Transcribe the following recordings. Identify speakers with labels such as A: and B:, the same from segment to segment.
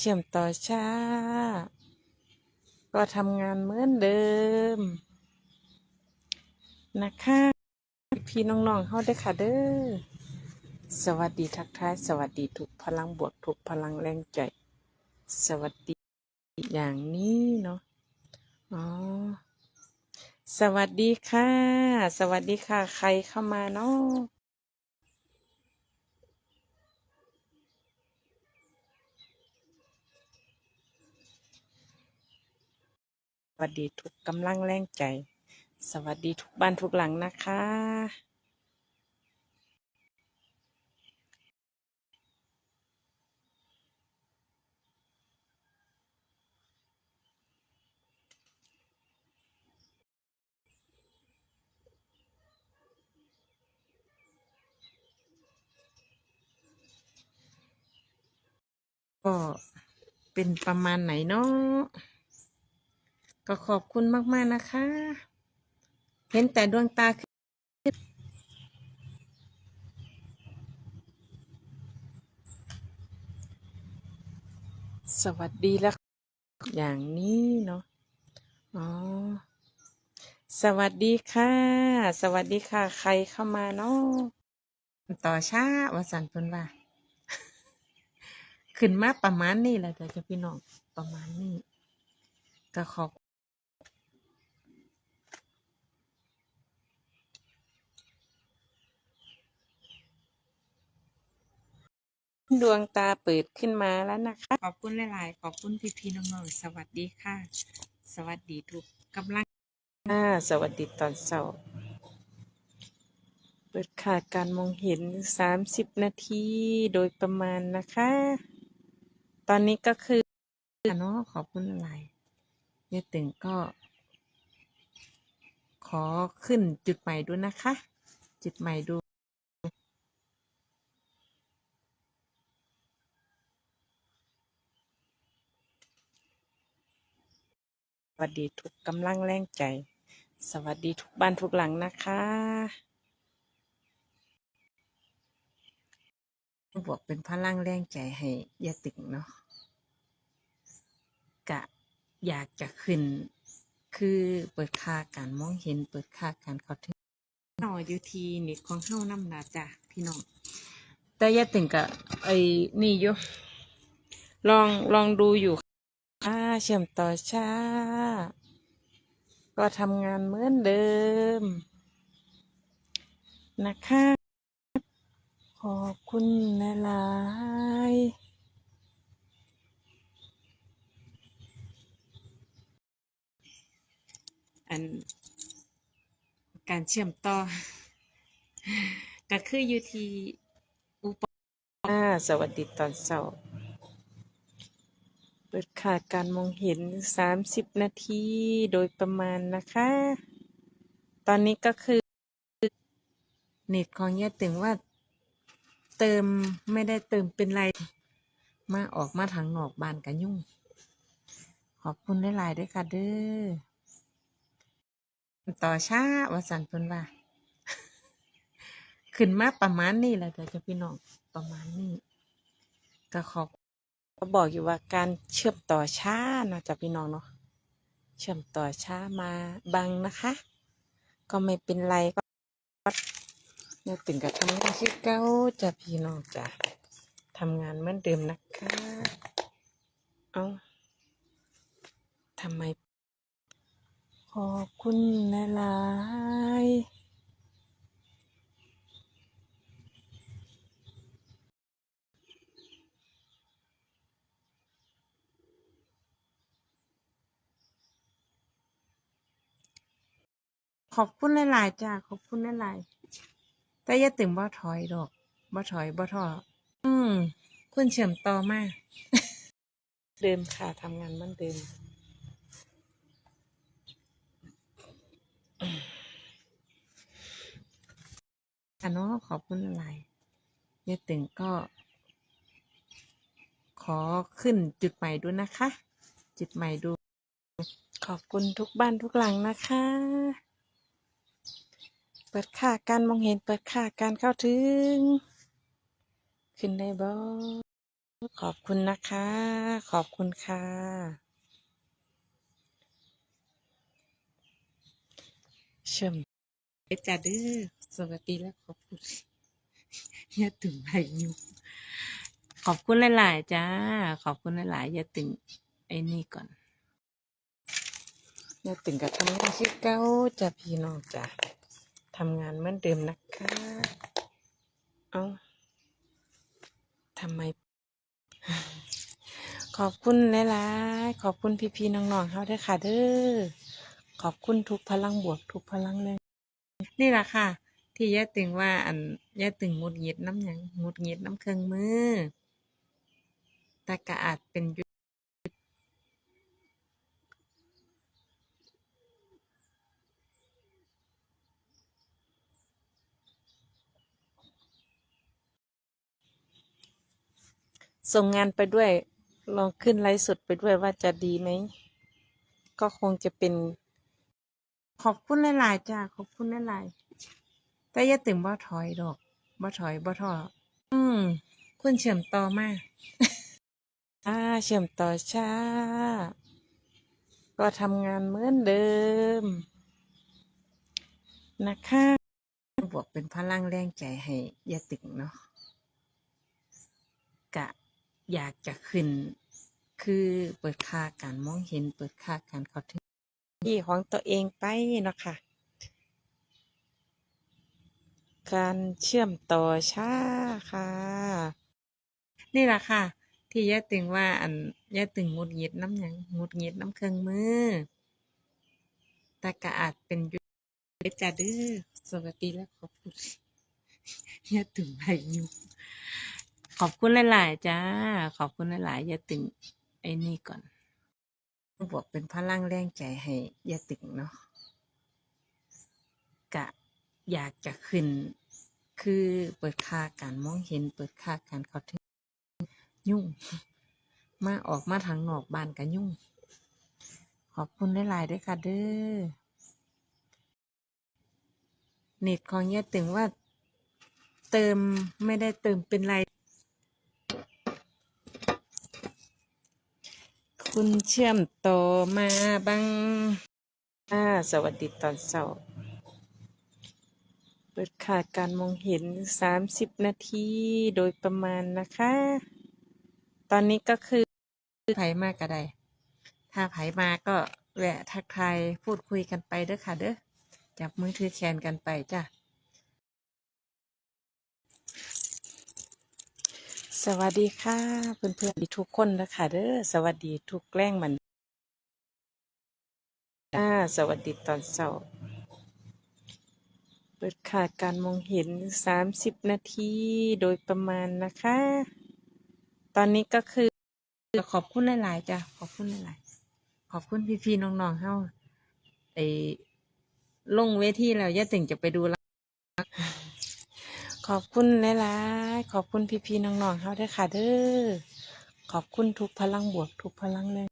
A: เชื่อมต่อช้า ก็ทำงานเหมือนเดิม นะคะพี่น้องๆเขาได้ค่ะเด้อ สวัสดีทักทาย สวัสดีทุกพลังบวกทุกพลังแรงใจ สวัสดีอย่างนี้เนาะ อ๋อ สวัสดีค่ะ สวัสดีค่ะ ใครเข้ามาเนาะ วัสดีทุกกำลังแรงใจ สวัสดีทุกบ้านทุกหลังนะคะ ก็เป็นประมาณไหนเนาะ ก็ขอบคุณมาก ๆ นะคะ เห็นแต่ดวงตาสวัสดีแล้วอย่างนี้เนาะ อ๋อ สวัสดีค่ะ สวัสดีค่ะ ใครเข้ามาเนาะ ต่อช้าวาสันเพิ่นว่า ขึ้นมาประมาณนี้แหละเดี๋ยวจะพี่น้องประมาณนี้ ก็ขอบ ดวงตาเปิดขึ้นมาแล้วนะคะ ขอบคุณหลาย ๆ ขอบคุณพี่พี่ๆน้องๆสวัสดีค่ะ สวัสดีทุกกำลังอ่าสวัสดีตอนเช้าเปิดขาดการมองเห็นสามสิบนาทีโดยประมาณนะคะ ตอนนี้ก็คือเนาะขอบคุณหลายๆเนี่ยตึงก็ ขอขึ้นจุดใหม่ดูนะคะ จุดใหม่ดู วัสดีทุกกำลังแรงใจ สวัสดีทุกบ้านทุกหลังนะคะ บวกเป็นพลังแรงใจให้ยายตึงเนาะกะอยากจะขึ้น คือเปิดค่าการมองเห็น เปิดค่าการเข้าถึงหน่ออยู่ทีนี่ของเฮ้าน้ำนาจ้ะพี่น้องแต่ยายตึงกะไอ้นี่อยู่ลองลองดูอยู่ เชื่อมต่อช้า ก็ทำงานเหมือนเดิม นะคะ ขอบคุณหลายๆอันการเชื่อมต่อ ก็คืออยู่ที่อุปอ่าสวัสดีตอนเช้า เปิดขาดการมองเห็นสามสิบนาทีโดยประมาณนะคะ ตอนนี้ก็คือเน็ตของยาตึงว่า เติมไม่ได้เติมเป็นไร มาออกมาทางนอกบ้านกันยุ่ง ขอบคุณหลายๆด้วยค่ะเด้อ ต่อช้าวาสันเพิ่นว่า ขึ้นมาประมาณนี้แหละเดี๋ยวจะพี่น้องประมาณนี้ ก็ขอบ ก็บอกอยู่ว่าการเชื่อมต่อช้านะจ้ะพี่น้องเนาะเชื่อมต่อช้ามาบังนะคะ ก็ไม่เป็นไรก็เนี่ตื่นกับทำงานที่เก้าจ้ะพี่น้องจ้ะทำงานเหมือนเดิมนะคะเอาทำไม ขอบคุณหลาย ขอบคุณหลายๆจ้าขอบคุณหลายๆแต่อย่าตื่นบ่ถอยดอกบ่ถอยบ่ท้ออืมคุณเชื่อมต่อมาเดิมค่ะทำงานมือนเดิมค่ะเนาะขอบคุณหลายๆอย่าตื่นก็ ขอขึ้นจุดใหม่ดูนะคะ จุดใหม่ดูขอบคุณทุกบ้านทุกหลังนะคะ เปิดค่าการมองเห็นเปิดค่าการเข้าถึง ขึ้นได้บ่ขอบคุณนะคะ ขอบคุณค่ะ เชื่อมเอจ่าดื้อสวัสดีและขอบคุณอย่าถึงไผ่ยุขอบคุณหลาย ๆ จ้า ขอบคุณหลายๆอย่าตึงไอ้นี่ก่อนอย่าตึงกับทำงานที่เก้าจ้ะพี่น้องจ้ะ ทำงานเหมือนเดิมนะคะ เอาทำไม ขอบคุณหลายๆ ขอบคุณพี่ๆน้องๆเขาด้วยค่ะเด้อ ขอบคุณทุกพลังบวกทุกพลังเลย นี่แหละค่ะ ที่ย่าตึงว่าอันย่าตึงหงุดหงิดน้ำหยังหงุดหงิดน้ำเครื่องมือ แต่ก็อาจเป็น ส่งงานไปด้วย ลองขึ้นไลฟ์สดไปด้วยว่าจะดีไหม ก็คงจะเป็น ขอบคุณหลายๆจ้าขอบคุณหลายๆแต่อย่าตึงบ่ถอยดอกบ่ถอยบ่ท้ออืม คุณเชื่อมต่อมาอ่า เชื่อมต่อช้า ก็ทำงานเหมือนเดิม นะคะบวกเป็นพลังแรงใจให้ยาตึงเนาะกะ อยากจะขึ้น คือเปิดค่าการมองเห็น เปิดค่าการเข้าถึงที่ของตัวเองไปเนาะค่ะ การเชื่อมต่อช้าค่ะ นี่แหละค่ะ ที่ย่าตึงว่าอันย่าตึงหงุดหงิดน้ำหยังหงุดหงิดน้ำเครื่องมือ แต่ก็อาจเป็นยุเอจ่าดื้อสวัสดีและขอบคุณย่าตึงไผ่ยุ ขอบคุณหลายๆจ้า ขอบคุณหลายๆอย่าตึงไอ้นี่ก่อนบวกเป็นพลังแรงใจให้อย่าตึงเนาะกะอยากจะขึ้น คือเปิดค่าการมองเห็น เปิดค่าการเข้าถึงยุ่ง มาออกมาทางนอกบ้านก็ยุ่ง ขอบคุณหลายๆด้วยค่ะเด้อเน็ตของย่าตึงว่าเติมไม่ได้เติมเป็นไร คุณเชื่อมต่อมาบ้างอ่าสวัสดีตอนเช้าเปิดขาดการมองเห็นสามสิบนาทีโดยประมาณนะคะ ตอนนี้ก็คือไผมากก็ได้ถ้าไผมาก็แวะทักทายพูดคุยกันไปเด้อค่ะเด้อจับมือถือแขนกันไปจ้ะ สวัสดีค่ะ เพื่อนๆทุกคนนะคะเด้อสวัสดีทุกแกล้งมันอ่าสวัสดีตอนเช้าเปิดขาดการมองเห็นสามสิบนาทีโดยประมาณนะคะ ตอนนี้ก็คือขอบคุณหลาย ๆ จ้ะ ขอบคุณหลาย ๆ ขอบคุณพี่ ๆ น้อง ๆ เฮาไอ้ลงเวทีแล้วย่าติ่งจะไปดูแล ขอบคุณหลายๆ ขอบคุณพี่ๆน้องๆเฮาด้วยค่ะเด้อ ขอบคุณทุกพลังบวกทุกพลังเลย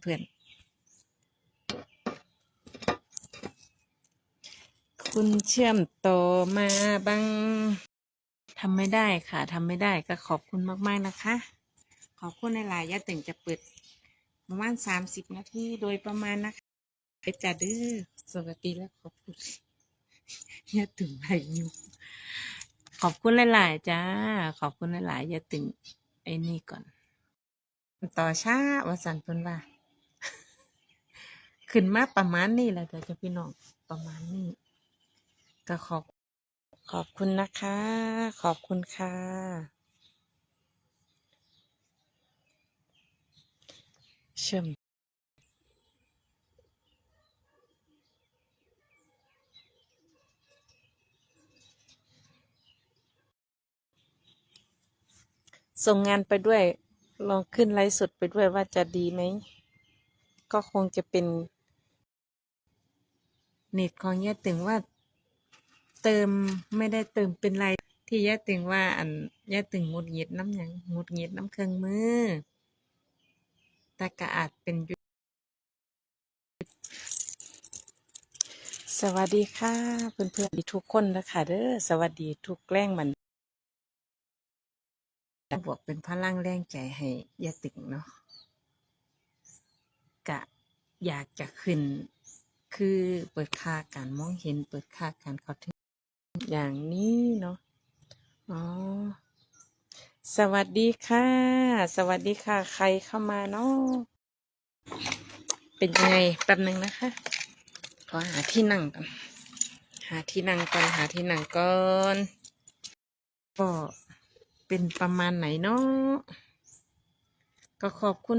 A: เพื่อนๆ คุณเชื่อมต่อมาบ้างทำไม่ได้ค่ะทำไม่ได้ก็ขอบคุณมากๆนะคะ ขอบคุณหลายๆย่าติ่งจะเปิดประมาณสามสิบนาทีโดยประมาณนะคะเอจ่าดื้อสวัสดีและขอบคุณย่าตึงไผ่ยุ ขอบคุณหลายๆจ้า ขอบคุณหลายๆอย่าตึงไอ้นี่ก่อน ต่อช้าว่าสันเพิ่นว่า ขึ้นมาประมาณนี้แหละแต่จะพี่น้องประมาณนี้ ก็ขอบขอบคุณนะคะ ขอบคุณค่ะ เชื่อม ส่งงานไปด้วย ลองขึ้นไลฟ์สดไปด้วยว่าจะดีไหม ก็คงจะเป็น เน็ตของย่ตึงว่า เติมไม่ได้เติมเป็นไรที่ย่ตึงว่า อันย่ตึงหงุดหงิดน้ำหยังหงุดหงิดน้ำเครื่องมือแต่ก็อาจเป็นยุสวัสดีค่ะ เพื่อนๆทุกคนนะคะเด้อสวัสดีทุกแกล้งมัน บวกเป็นพลังแรงใจให้ยาตึงเนาะกะอยากจะขึ้น คือเปิดค่าการมองเห็น เปิดค่าการเข้าถึงอย่างนี้เนาะอ๋อสวัสดีค่ะ สวัสดีค่ะ ใครเข้ามาเนาะเป็นยังไงแป๊บหนึ่งนะคะขอหาที่นั่งก่อนหาที่นั่งก่อนหาที่นั่งก่อนก็ เป็นประมาณไหนเนาะก็ขอบคุณ